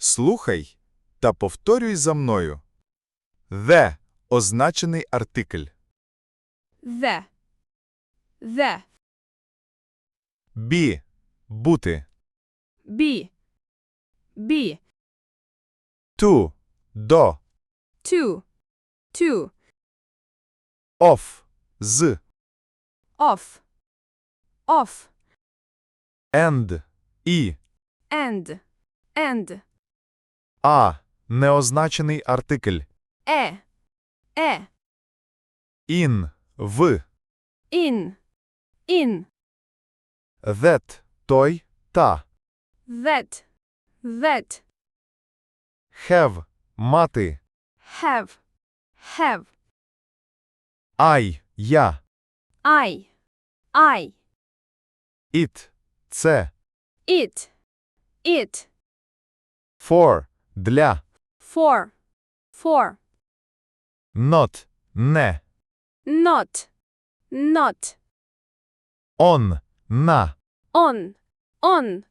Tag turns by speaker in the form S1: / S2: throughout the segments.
S1: Слухай та повторюй за мною. The – означений артикль.
S2: The. The.
S1: Be – бути.
S2: Be. Be.
S1: To – до.
S2: To. To.
S1: Of – з.
S2: Off. Off.
S1: And – і.
S2: And. And.
S1: А – неозначений артикль.
S2: E. E.
S1: In – в.
S2: In. In.
S1: That – той, та.
S2: That. That.
S1: Have – мати.
S2: Have. Have.
S1: I – я.
S2: I. I.
S1: It – це.
S2: It. It.
S1: For – для.
S2: For. For.
S1: Not – не.
S2: Not. Not.
S1: On – на.
S2: On. On.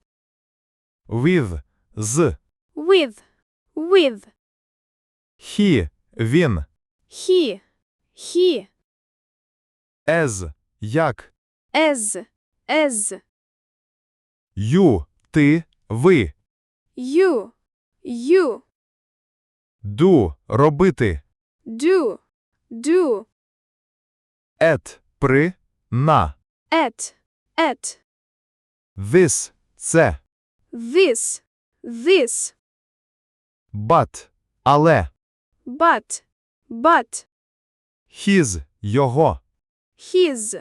S1: With – з.
S2: With. With.
S1: He – він.
S2: He. He.
S1: As – як.
S2: As. As.
S1: You – ти, ви.
S2: You. You.
S1: Do – робити.
S2: Do. Do.
S1: At – при, на.
S2: At. At.
S1: This – це.
S2: This. This.
S1: But – але.
S2: But. But.
S1: His – його.
S2: His.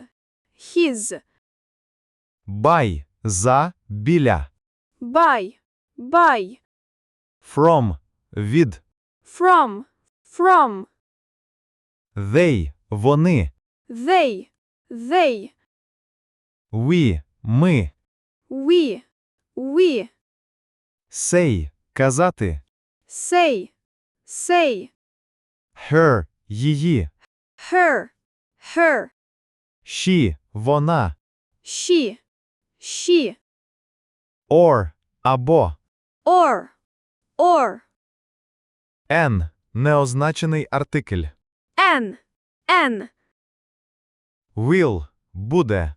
S2: His.
S1: By – за, біля.
S2: By. By.
S1: From – від.
S2: From. From.
S1: They – вони.
S2: They. They.
S1: We – ми.
S2: We. We.
S1: Say – казати.
S2: Say. Say.
S1: Her – її.
S2: Her. Her.
S1: She – вона.
S2: She. She.
S1: Or – або.
S2: Or. Or.
S1: N – неозначений артикль.
S2: An. An.
S1: Will – буде.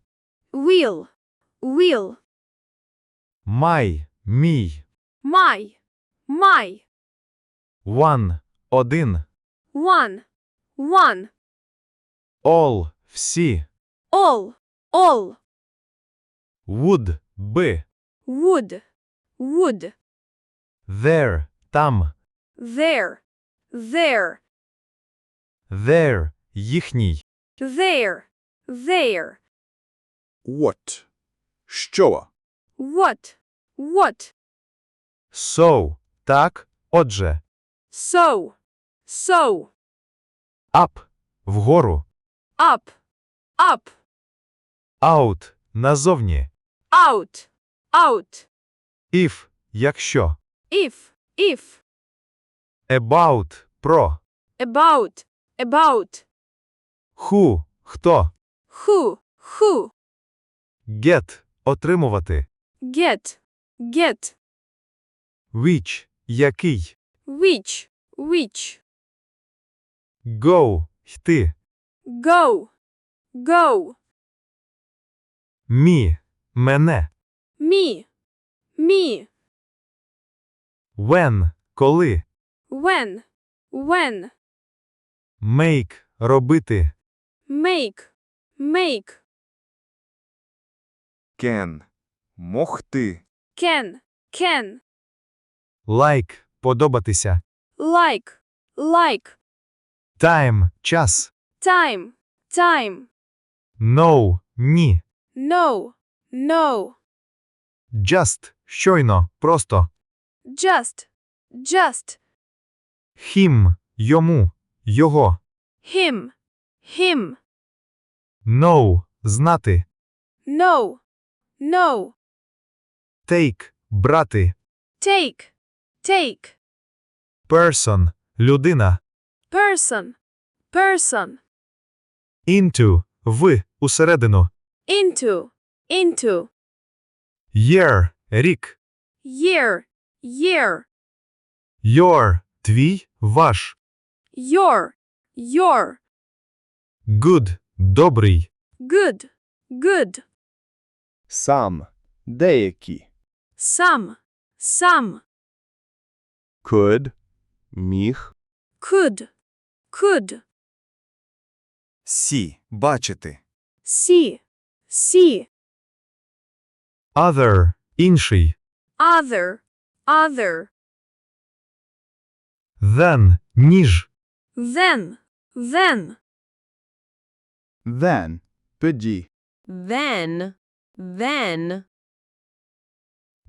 S2: Will. Will.
S1: My – мій.
S2: My. My.
S1: One – один.
S2: One. One.
S1: All – всі.
S2: All. All.
S1: Would – би.
S2: Would. Would.
S1: There – там.
S2: There. There.
S1: There – їхній.
S2: There. There.
S3: What? Що?
S2: What? What?
S1: So – так, отже.
S2: So. So.
S1: Up – вгору.
S2: Up. Up.
S1: Out – назовні.
S2: Out. Out.
S1: If – якщо.
S2: If. If.
S1: About – про.
S2: About. About.
S1: Who – хто.
S2: Who. Who.
S1: Get – отримувати.
S2: Get. Get.
S1: Which – який.
S2: Which. Which.
S1: Go – йти.
S2: Go. Go.
S1: Me – мене.
S2: Me. Me.
S1: When – коли.
S2: When. When.
S1: Make – робити.
S2: Make. Make.
S3: Can. Могти.
S2: Can. Can.
S1: Like – подобатися.
S2: Like. Like.
S1: Time – час.
S2: Time. Time.
S1: No – ні.
S2: No. No.
S1: Just – щойно, просто.
S2: Just. Just.
S1: Him – йому, його.
S2: Him. Him.
S1: Know – знати.
S2: No. No.
S1: Take – брати.
S2: Take. Take.
S1: Person – людина.
S2: Person. Person.
S1: Into – в, усередину.
S2: Into. Into.
S1: Year – рік.
S2: Year. Year.
S1: Your – твій, ваш.
S2: Your. Your.
S1: Good – добрий.
S2: Good. Good.
S3: Сам. Деякі.
S2: Some. Some.
S3: Could. Міг.
S2: Could. Could.
S4: Сі. Бачити.
S2: See. See.
S1: Other – інший.
S2: Other. Other.
S1: Then – ніж.
S2: Then. Then.
S3: Then. Тоді.
S5: Then, then,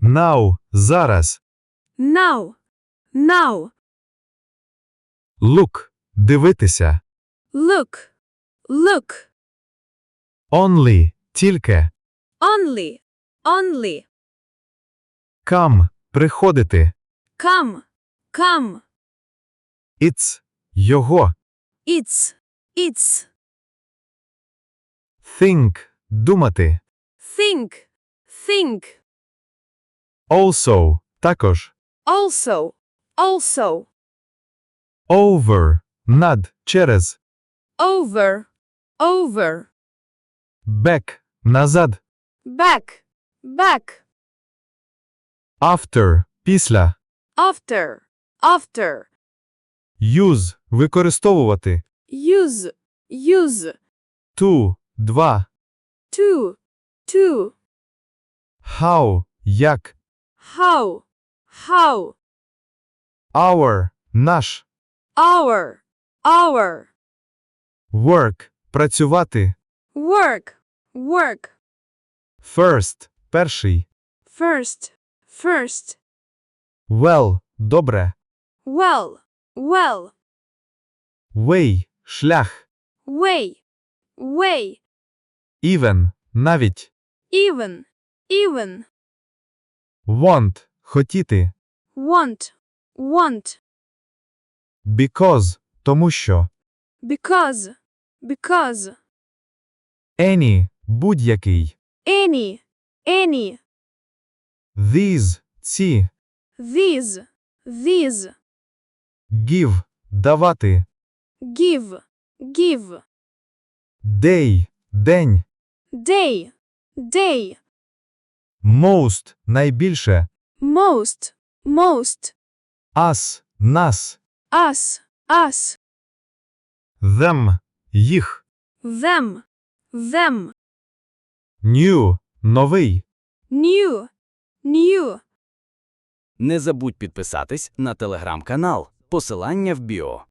S1: Now – зараз.
S2: Now. Now.
S1: Look – дивитися.
S2: Look. Look.
S1: Only – тільки.
S2: Only. Only.
S1: Come – приходити.
S2: Come. Come.
S1: It's – його.
S2: It's. It's.
S1: Think – думати.
S2: Think. Think.
S1: Also – також.
S2: Also. Also.
S1: Over – над, через.
S2: Over. Over.
S1: Back – назад.
S2: Back. Back.
S1: After – після.
S2: After. After.
S1: Use – використовувати.
S2: Use. Use.
S1: To – два.
S2: To. To.
S1: How – як.
S2: How. How.
S1: Our – наш.
S2: Our. Our.
S1: Work – працювати.
S2: Work. Work.
S1: First – перший.
S2: First. First.
S1: Well – добре.
S2: Well. Well.
S1: Way – шлях.
S2: Way. Way.
S1: Even – навіть.
S2: Even. Even.
S1: Want – хотіти.
S2: Want. Want.
S1: Because – тому що.
S2: Because. Because.
S1: Any – будь-який.
S2: Any. Any.
S1: These – ці.
S2: These. These.
S1: Give – давати.
S2: Give. Give.
S1: Day – день.
S2: Day. Day.
S1: Most – найбільше.
S2: Most. Most.
S1: Us – нас.
S2: Us. Us.
S1: Them – їх.
S2: Them. Them.
S1: New – новий.
S2: New. New.
S6: Не забудь підписатись на телеграм-канал. Посилання в біо.